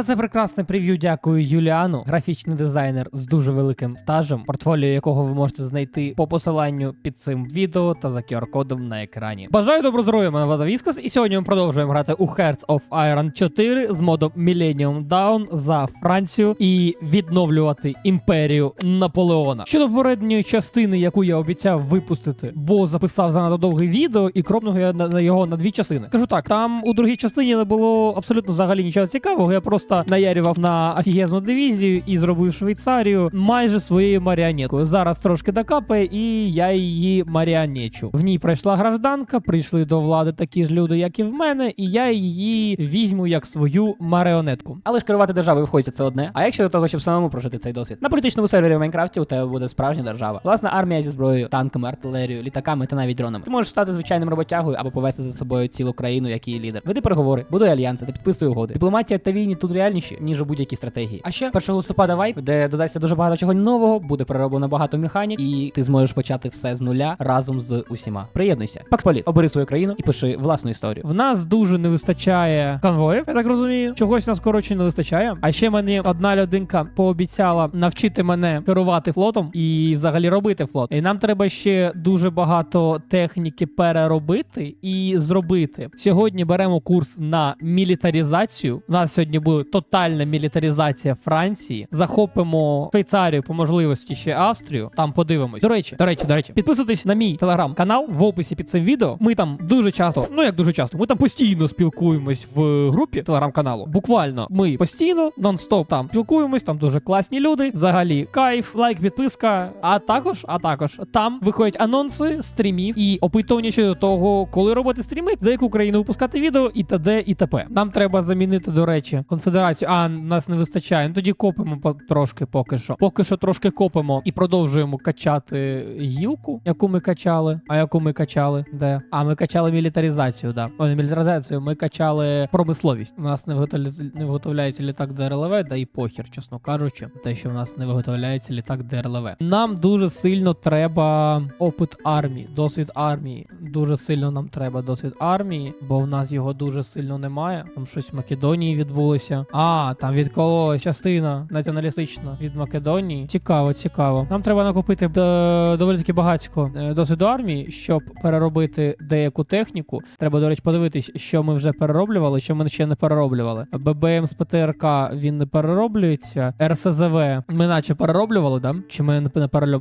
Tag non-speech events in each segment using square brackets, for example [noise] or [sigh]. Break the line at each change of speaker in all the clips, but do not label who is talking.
А за прекрасне прев'ю дякую Юліану, графічний дизайнер з дуже великим стажем, портфоліо якого ви можете знайти по посиланню під цим відео та за QR-кодом на екрані. Бажаю добро здоров'я, мене Влада Віскас, і сьогодні ми продовжуємо грати у Hearts of Iron 4 з модом Millennium Down за Францію і відновлювати імперію Наполеона. Щодо попередньої частини, яку я обіцяв випустити, бо записав занадто довге відео і кропнув я на його на дві частини. Кажу так, там у другій частині не було абсолютно взагалі нічого цікавого. Я просто наярював на офігезну дивізію і зробив Швейцарію майже своєю маріонеткою. Зараз трошки докапає, і я її маріонечу. В ній пройшла гражданка, прийшли до влади такі ж люди, як і в мене, і я її візьму як свою маріонетку. Але ж керувати державою входить це одне. А якщо до того, щоб самому прожити цей досвід? На політичному сервері в Майнкрафті у тебе буде справжня держава. Власна армія зі зброєю, танками, артилерією, літаками та навіть дронами. Ти можеш стати звичайним роботягою або повести за собою цілу країну, як її лідер. Веди переговори, будуй альянси та підписуй угоди. Дипломатія та війні тут реальніші, ніж у будь-якій стратегії. А ще 1 листопада вайп, де додасться дуже багато чого нового, буде перероблено багато механік, і ти зможеш почати все з нуля разом з усіма. Приєднуйся. Паксполіт, обери свою країну і пиши власну історію. В нас дуже не вистачає конвоїв, я так розумію. Чогось нас коротше не вистачає. А ще мені одна людинка пообіцяла навчити мене керувати флотом і взагалі робити флот. І нам треба ще дуже багато техніки переробити і зробити. Сьогодні беремо курс на мілітарізацію. У нас сьогодні буде тотальна мілітаризація Франції. Захопимо Швейцарію по можливості ще Австрію. Там подивимось. До речі, до речі, до речі, підписуйтесь на мій телеграм-канал в описі під цим відео. Ми там дуже часто, ну як дуже часто, ми там постійно спілкуємось в групі телеграм-каналу. Буквально ми постійно нон-стоп там спілкуємось. Там дуже класні люди. Взагалі, кайф, лайк, підписка. А також, а також там виходять анонси стрімів і опитування щодо того, коли робити стріми, за яку країну випускати відео, і т.д. і т.п. Нам треба замінити, до речі, конфедерацію. А нас не вистачає. Ну тоді копимо трошки поки що. Поки що трошки копимо і продовжуємо качати гілку, яку ми качали. А яку ми качали? Де? А ми качали мілітаризацію, да. О, не мілітаризацію, ми качали промисловість. У нас не виготовляється, не виготовляється літак ДРЛВ, да і похір, чесно кажучи, те, що в нас не виготовляється літак ДРЛВ. Нам дуже сильно треба опит армії, досвід армії. Дуже сильно нам треба досвід армії, бо в нас його дуже сильно немає. Там щось в Македонії відбулося. А, там від когось частина націоналістична від Македонії. Цікаво, цікаво. Нам треба накопити е, доволі таки багатько е, досвіду армії, щоб переробити деяку техніку. Треба, до речі, подивитись, що ми вже перероблювали, що ми ще не перероблювали. ББМ з ПТРК він не перероблюється. РСЗВ ми наче перероблювали, да? Чи ми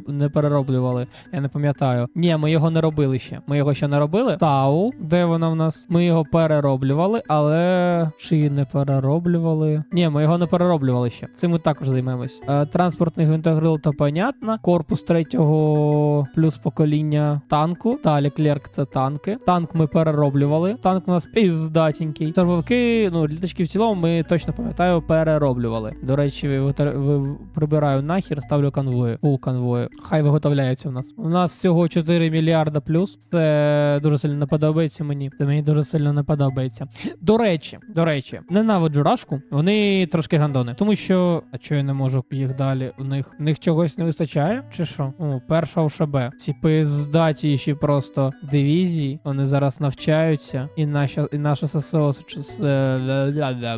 не перероблювали? Я не пам'ятаю. Ні, ми його не робили ще. Ми його ще не робили. Тау, де вона в нас? Ми його перероблювали, але чи не перероблювали? Ні, ми його не перероблювали ще. Цим ми також займемось. Е, транспортний гвинтогрил, то понятно. Корпус третього плюс покоління танку. Далі клерк це танки. Танк ми перероблювали. Танк у нас піздатенький. Торговки, ну літачки в цілому, ми точно пам'ятаю, перероблювали. До речі, прибираю нахер, ставлю конвої. Пул конвою. Хай виготовляється у нас. У нас всього 4 мільярда плюс. Це дуже сильно не подобається мені. Це мені дуже сильно не подобається. До речі, до речі, ненавиджу рашку. Вони трошки гандони. Тому що, а чого я не можу їх далі? У них у них чогось не вистачає? Чи що? О, перша ОШБ. Ці пиздатіші просто дивізії. Вони зараз навчаються. І наша, і наша ССО,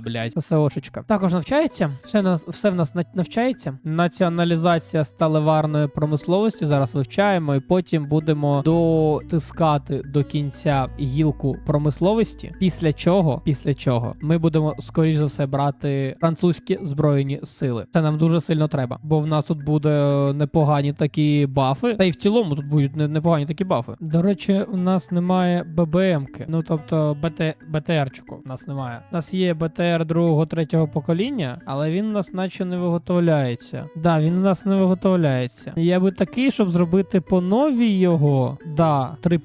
блядь, ССОшечка. Також навчається. Все нас все в нас навчається. Націоналізація сталеварної промисловості зараз вивчаємо, і потім будемо дотискати до кінця гілку промисловості. Після чого, після чого ми будемо скоріш за все брати французькі збройні сили. Це нам дуже сильно треба, бо в нас тут буде непогані такі бафи. Та й в цілому тут будуть непогані такі бафи. До речі, у нас немає ББМки. Ну тобто БТ, БТРчику у нас немає. У нас є БТР другого, третього покоління, але він у нас наче не виготовляється. Да, він у нас не виготовляється. Я би такий, щоб зробити по новій його. Да, 3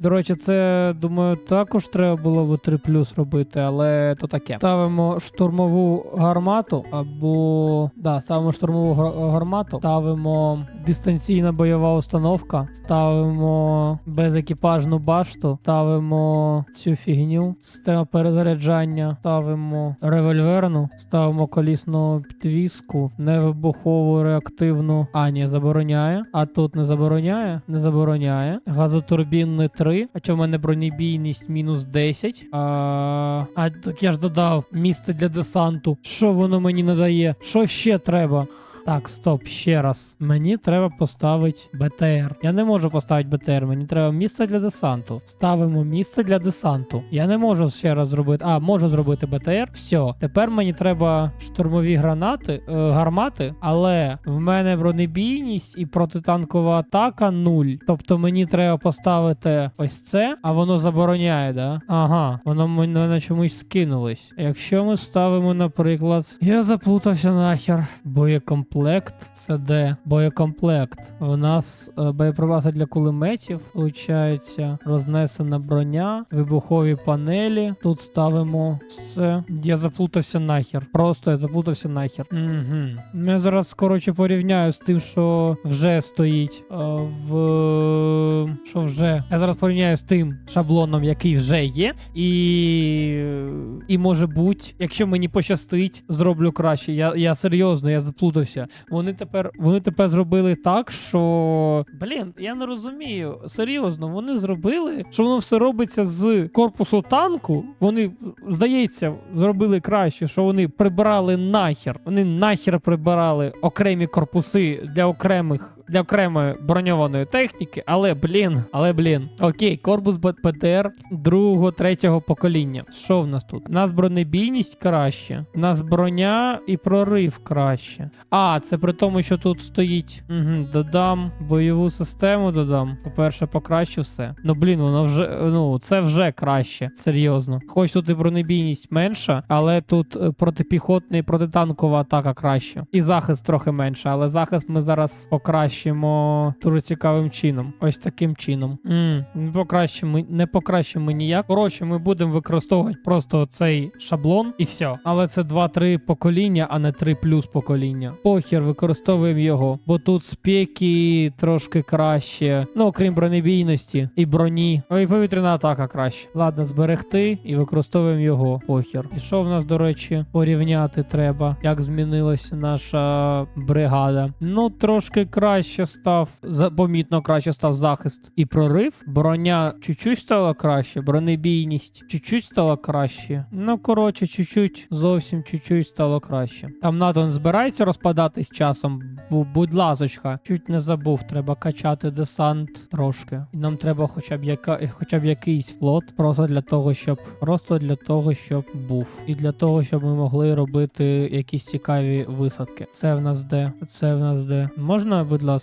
До речі, це думаю, також треба було би 3 робити, але то таке. Ставимо штурмову гармату або да, ставимо штурмову гар- гармату, ставимо дистанційна бойова установка. Ставимо безекіпажну башту, ставимо цю фігню, система перезаряджання, ставимо револьверну, ставимо колісну підвіску, невибухову реактивну. А, ні, забороняє. А тут не забороняє, не забороняє. Газотурбінний 3. А чому в мене бронебійність мінус 10? А, а так я ж додав місце для десанту. Що воно мені надає? Що ще треба? Так, стоп, ще раз. Мені треба поставити БТР. Я не можу поставити БТР, мені треба місце для десанту. Ставимо місце для десанту. Я не можу ще раз зробити. А, можу зробити БТР. Все. Тепер мені треба штурмові гранати, е, гармати, але в мене бронебійність і протитанкова атака нуль. Тобто мені треба поставити ось це, а воно забороняє, да? Ага, воно мене чомусь скинулось. Якщо ми ставимо, наприклад, я заплутався нахер. Боєкомплект. Це де? Боєкомплект. У нас е, боєприпаси для кулеметів, виходить, рознесена броня, вибухові панелі. Тут ставимо все. Я заплутався нахер. Просто я заплутався нахер. Угу. Я зараз, коротше, порівняю з тим, що вже стоїть е, в. Що вже? Я зараз порівняю з тим шаблоном, який вже є. І. І може бути, якщо мені пощастить, зроблю краще. Я, я серйозно, я заплутався. Вони тепер, вони тепер зробили так, що. Блін, я не розумію. Серйозно, вони зробили, що воно все робиться з корпусу танку. Вони, здається, зробили краще, що вони прибирали нахер. Вони нахер прибирали окремі корпуси для окремих. Для окремої броньованої техніки, але блін, але блін. Окей, корпус Б- ПТР другого, третього покоління. Що в нас тут? У нас бронебійність краще, у нас броня і прорив краще. А, це при тому, що тут стоїть. Угу, додам бойову систему, додам. По-перше, покращу все. Ну блін, воно вже ну це вже краще, серйозно. Хоч тут і бронебійність менша, але тут е, протипіхотна і протитанкова атака краще. І захист трохи менше, але захист ми зараз покращимо дуже цікавим чином. Ось таким чином. м не покращимо, не покращимо ніяк. Коротше, ми будемо використовувати просто цей шаблон і все. Але це 2-3 покоління, а не 3 плюс покоління. Похер, використовуємо його, бо тут спеки трошки краще. Ну, окрім бронебійності і броні. Ой, повітряна атака краще. Ладно, зберегти і використовуємо його. Похер. І що в нас, до речі, порівняти треба, як змінилася наша бригада. Ну, трошки краще став, за- помітно краще став захист і прорив. Броня чуть-чуть стала краще, бронебійність чуть-чуть стала краще. Ну, коротше, чуть-чуть, зовсім чуть-чуть стало краще. Там НАТО не збирається розпадатись часом, бо, будь ласочка, чуть не забув, треба качати десант трошки. І нам треба хоча б яка, хоча б якийсь флот, просто для того, щоб просто для того, щоб був. І для того, щоб ми могли робити якісь цікаві висадки. Це в нас де? Це в нас де? Можна, будь ласка,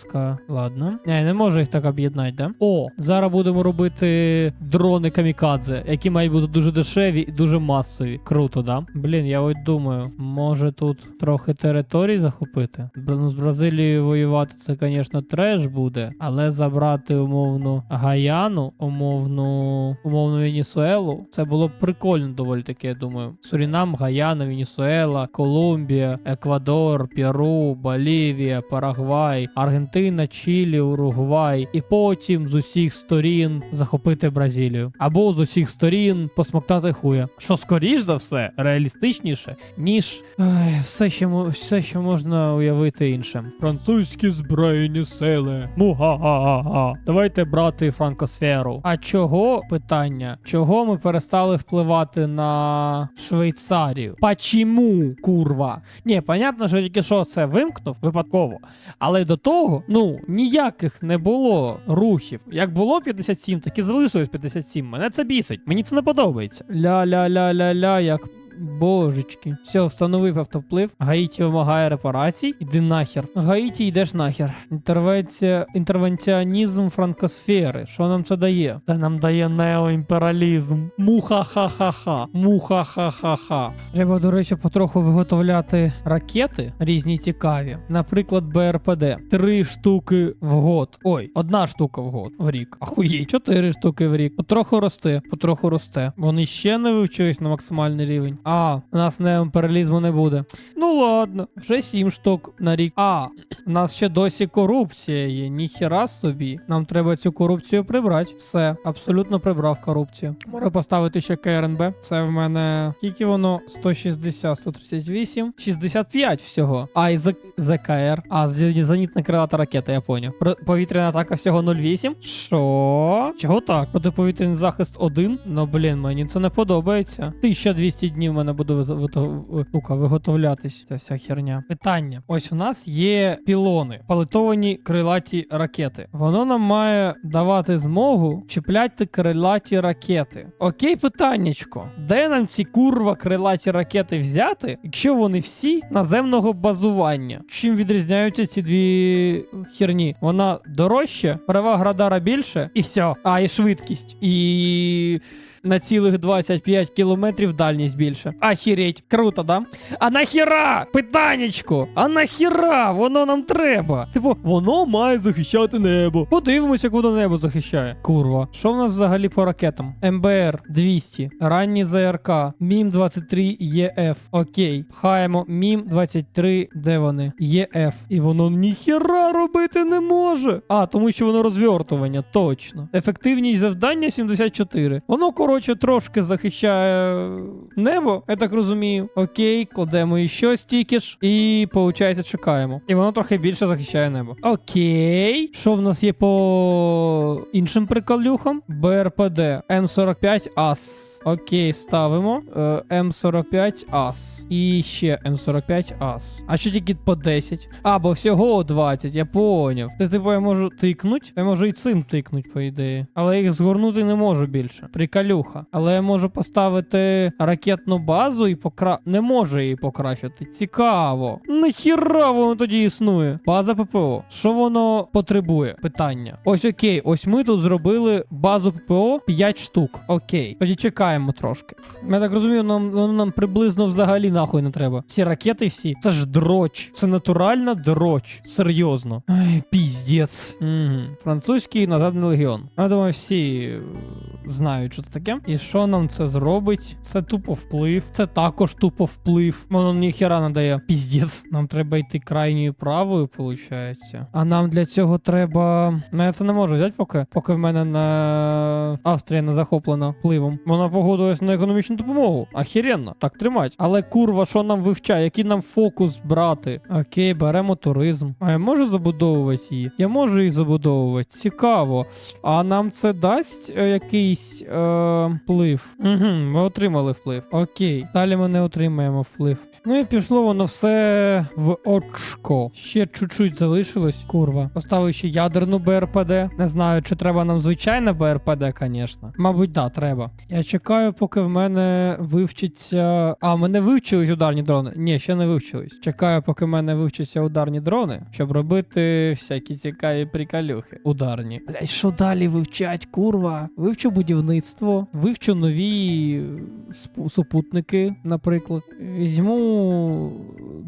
ладно. Не, не можу їх так об'єднати, да? О, зараз будемо робити дрони камікадзе, які мають бути дуже дешеві і дуже масові. Круто, да? Блін, я от думаю, може тут трохи територій захопити. Ну, з Бразилією воювати це, звісно, треш буде, але забрати умовну Гаяну, умовну умовну Венесуелу, це було б прикольно доволі таки, я думаю. Сурінам, Гаяна, Венесуела, Колумбія, Еквадор, Перу, Болівія, Парагвай, Аргентина, Чилі, Уругвай, і потім з усіх сторін захопити Бразилію. Або з усіх сторін посмоктати хуя. Що скоріш за все реалістичніше, ніж ой, все, що все, що можна уявити іншим. Французькі збройні сили. Муга-га-га-га. Давайте брати франкосферу. А чого питання? Чого ми перестали впливати на Швейцарію? Почему, курва? Ні, понятно, що тільки що це вимкнув випадково. Але до того, ну, ніяких не було рухів. Як було 57, так і залишилось 57. Мене це бісить. Мені це не подобається. Ля-ля-ля-ля-ля, як. Божечки. Все, встановив автоплив. Гаїті вимагає репарацій. Іди нахер. Гаїті йдеш нахер. Інтервенція, інтервенціонізм франкосфери. Що нам це дає? Це нам дає неоімперіалізм. Муха-ха-ха-ха. Муха-ха-ха-ха. Треба, до речі, потроху виготовляти ракети різні цікаві. Наприклад, БРПД. Три штуки в год. Ой, одна штука в год в рік. Ахуєть. Чотири штуки в рік. Потроху росте, потроху росте. Вони ще не вивчились на максимальний рівень. А, у нас неоімперіалізму не буде. Ну ладно, вже 7 штук на рік. А, у нас ще досі корупція є. Ніхіра собі. Нам треба цю корупцію прибрати. Все, абсолютно прибрав корупцію. Можу поставити ще КРНБ. Це в мене скільки воно? 160, 138, 65 всього. А і З- ЗКР. А, зенітна крилата ракета, я поняв. Повітряна атака всього 0,8. Що? Чого так? Протиповітряний захист 1? Ну блін, мені це не подобається. 1200 днів мене буде вито- виготовлятись ця вся херня. Питання: ось у нас є пілони, палетовані крилаті ракети. Воно нам має давати змогу чіпляти крилаті ракети. Окей, питаннячко. Де нам ці курва крилаті ракети взяти, якщо вони всі наземного базування? Чим відрізняються ці дві херні? Вона дорожча, перевага радара більше, і все. А, і швидкість. І на цілих 25 кілометрів дальність більше. Ахіреть, круто, да? А нахіра? Питаннячко! А нахіра? Воно нам треба. Типу, воно має захищати небо. Подивимося, як небо захищає. Курва. Що в нас взагалі по ракетам? МБР 200, ранні ЗРК, Мім 23 ЄФ. Окей. Пхаємо Мім 23, де вони? ЄФ. І воно ніхіра робити не може. А, тому що воно розвертування, точно. Ефективність завдання 74. Воно, коротше, трошки захищає небо, я так розумію. Окей, кладемо іще стільки ж. І, виходить, чекаємо. І воно трохи більше захищає небо. Окей. Що в нас є по іншим приколюхам? БРПД М45 АС. Окей, ставимо. Е, М45 АС. І ще М45 АС. А що тільки по 10? А, бо всього 20, я поняв. Ти типу я можу тикнуть. Я можу і цим тикнуть, по ідеї. Але їх згорнути не можу більше. Приколюха. Але я можу поставити ракетну базу і покра. Не можу її покращити. Цікаво. Нахіра воно тоді існує. База ППО. Що воно потребує? Питання. Ось окей, ось ми тут зробили базу ППО 5 штук. Окей. Тоді чекаємо трошки. Я так розумію, нам воно нам приблизно взагалі нахуй не треба. Ці ракети всі. Це ж дроч. Це натуральна дроч. Серйозно. Ай, піздець. Угу. Французький назадний легіон. Я думаю, всі е, знають, що це таке. І що нам це зробить? Це тупо вплив. Це також тупо вплив. Воно ніхера не дає. Піздець. Нам треба йти крайньою правою, виходить. А нам для цього треба. Ну, я це не можу взяти поки. Поки в мене на Австрія не захоплена впливом. Вона погодилась на економічну допомогу. Ахіренно. Так тримать. Але курва, що нам вивчає? Який нам фокус брати? Окей, беремо туризм. А я можу забудовувати її? Я можу її забудовувати. Цікаво. А нам це дасть е, якийсь е, вплив? Угу, ми отримали вплив. Окей. Далі ми не отримаємо вплив. Ну і пішло воно все в очко. Ще чуть-чуть залишилось. Курва. Поставив ще ядерну БРПД. Не знаю, чи треба нам звичайна БРПД, звісно. Мабуть, да, треба. Я чекаю, поки в мене вивчиться. А, мене вивчились ударні дрони. Ні, ще не вивчились. Чекаю, поки в мене вивчаться ударні дрони, щоб робити всякі цікаві приколюхи. Ударні. Блять, що далі вивчать, курва? Вивчу будівництво, вивчу нові супутники, наприклад. Візьму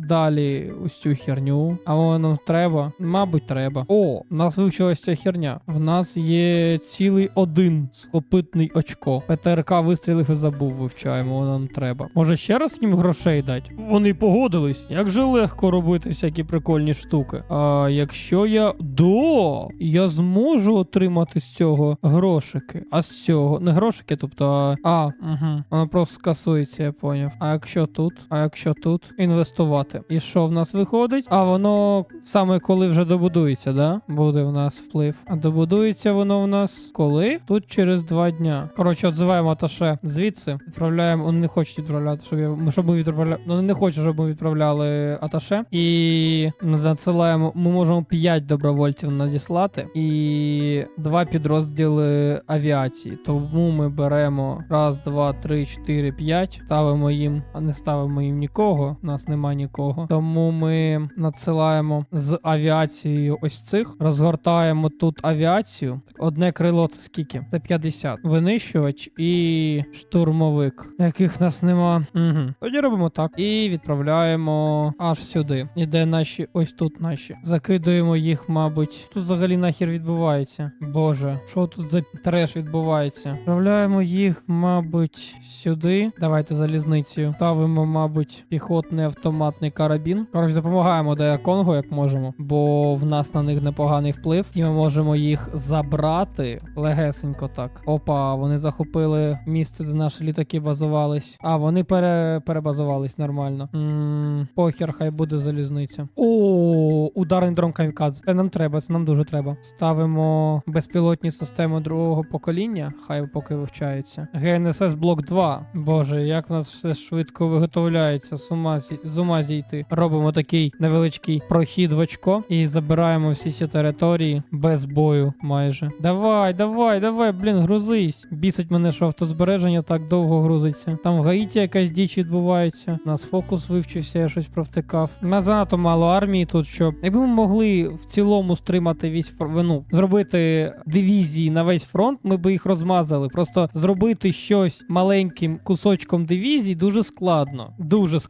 далі ось цю херню. А воно нам треба? Мабуть, треба. О, у нас вивчилась ця херня. В нас є цілий один схопитний очко. ПТРК вистрілив і забув, вивчаємо, воно нам треба. Може ще раз їм грошей дати? Вони погодились. Як же легко робити всякі прикольні штуки. А якщо я до, я зможу отримати з цього грошики. А з цього не грошики, тобто а, а угу. воно просто скасується, я поняв. А якщо тут, а якщо тут інвестувати. І що в нас виходить? А воно саме коли вже добудується, да? Буде в нас вплив. А добудується воно в нас коли? Тут через два дня. Коротше, отзиваємо аташе звідси. Відправляємо. Вони не хочуть відправляти, щоб я щоб ми відправляли. Ну, вони не хочуть, щоб ми відправляли аташе. І надсилаємо. Ми можемо 5 добровольців надіслати і два підрозділи авіації. Тому ми беремо раз, два, три, чотири, п'ять. Ставимо їм, а не ставимо їм нікого. У нас нема нікого. Тому ми надсилаємо з авіацією ось цих. Розгортаємо тут авіацію. Одне крило це скільки? Це 50. Винищувач і штурмовик, яких нас нема. Угу. Тоді робимо так. І відправляємо аж сюди. І де наші? Ось тут наші. Закидуємо їх, мабуть. Тут взагалі нахер відбувається. Боже, що тут за треш відбувається? Відправляємо їх, мабуть, сюди. Давайте залізницею. Ставимо, мабуть, піхотний автоматний карабін. Коротше, допомагаємо ДР Конго, як можемо, бо в нас на них непоганий вплив, і ми можемо їх забрати легесенько так. Опа, вони захопили місце, де наші літаки базувались. А, вони пере... перебазувались нормально. м похер, хай буде залізниця. О, ударний дрон камікадзе. Це нам треба, це нам дуже треба. Ставимо безпілотні системи другого покоління, хай поки вивчаються. ГНСС блок 2. Боже, як в нас все швидко виготовляється. З ума, з ума зійти. Робимо такий невеличкий прохід в очко і забираємо всі ці території без бою майже. Давай, давай, давай, блін, грузись. Бісить мене, що автозбереження так довго грузиться. Там в Гаїті якась діч відбувається. У нас фокус вивчився, я щось провтикав. У нас занадто мало армії тут, щоб. Якби ми могли в цілому стримати весь ну, зробити дивізії на весь фронт, ми би їх розмазали. Просто зробити щось маленьким кусочком дивізій дуже складно. Дуже складно.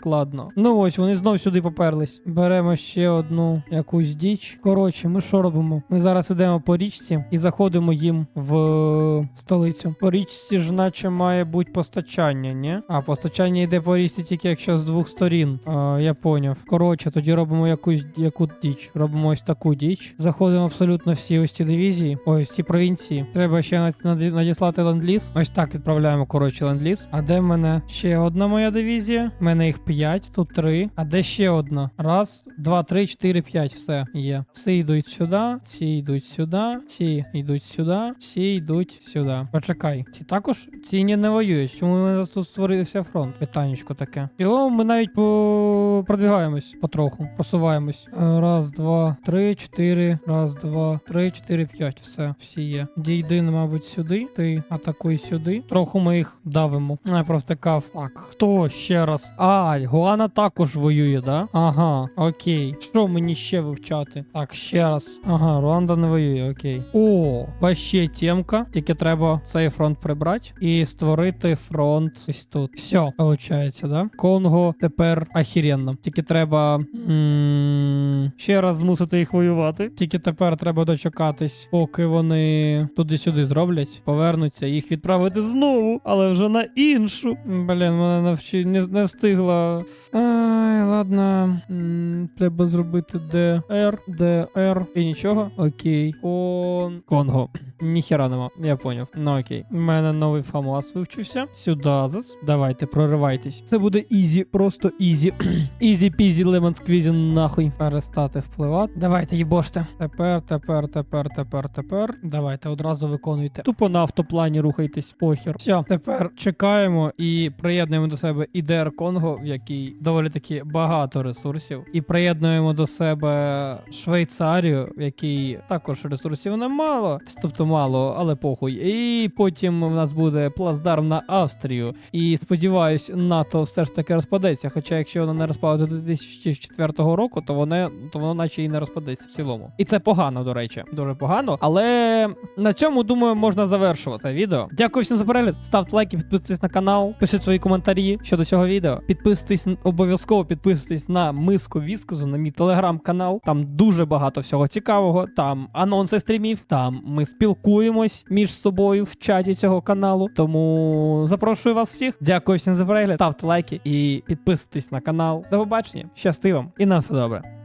Ну ось вони знов сюди поперлись. Беремо ще одну якусь діч. Коротше, ми що робимо? Ми зараз ідемо по річці і заходимо їм в столицю. По річці ж, наче має бути постачання, ні? А постачання йде по річці тільки якщо з двох сторін. А, я поняв. Коротше, тоді робимо якусь яку діч. Робимо ось таку діч. Заходимо абсолютно всі ось ці дивізії. Ось ці провінції. Треба ще надіслати ленд-ліз. Ось так відправляємо, коротше, ленд-ліз. А де в мене ще одна моя дивізія? У мене їх 5, тут 3. А де ще одна? Раз, два, три, чотири, п'ять. Все є. Ці йдуть сюди, ці йдуть сюди, ці йдуть сюди, ці йдуть сюди. Почекай, ці також ці ні не воюють. Чому у нас тут створився фронт? Питаннячко таке. Його ми навіть по... продвигаємось потроху, просуваємось. Е, Раз, два, три, чотири. Раз, два, три, чотири, п'ять. Все, всі є. Дійди, мабуть, сюди. Ти атакуй сюди. Трохи ми їх давимо. А, провтикав. Так, хто ще раз? А, Гуана також воює, да? Ага, окей. Що мені ще вивчати? Так, ще раз. Ага, Руанда не воює, окей. О, вообще темка. Тільки треба цей фронт прибрати і створити фронт ось тут. Все, виходить, да? Конго тепер ахіренно. Тільки треба м, ще раз змусити їх воювати. Тільки тепер треба дочекатись, поки вони туди-сюди зроблять, повернуться, їх відправити знову, але вже на іншу. Блін, мене навчи не, не встигла. Ай, ладно. Треба зробити ДР, ДР і нічого. Окей. Кон... Конго. Ніхера нема, я поняв. Ну окей. У мене новий фамас вивчився. Сюди зас. Давайте, проривайтесь. Це буде ізі, просто ізі. [clears throat] ізі пізі лемон сквізі нахуй. Перестати впливати. Давайте, їбоште. Тепер, тепер, тепер, тепер, тепер. Давайте одразу виконуйте. Тупо на автоплані рухайтесь. Похер. Все, тепер чекаємо і приєднуємо до себе ідер Конго, в якій доволі таки багато ресурсів. І приєднуємо до себе Швейцарію, в якій також ресурсів немало. Тобто мало, але похуй. І потім в нас буде плацдарм на Австрію. І сподіваюсь, НАТО все ж таки розпадеться. Хоча якщо воно не розпадеться до 2004 року, то воно, то воно наче і не розпадеться в цілому. І це погано, до речі, дуже погано. Але на цьому думаю можна завершувати відео. Дякую всім за перегляд. Ставте лайки, підписуйтесь на канал, пишіть свої коментарі щодо цього відео. Підписуйтесь обов'язково підписуйтесь на миску Вісказу, на мій телеграм-канал. Там дуже багато всього цікавого. Там анонси стрімів, там ми спілкуємось між собою в чаті цього каналу. Тому запрошую вас всіх. Дякую всім за перегляд. Ставте лайки і підписуйтесь на канал. До побачення. Щасти вам і на все добре.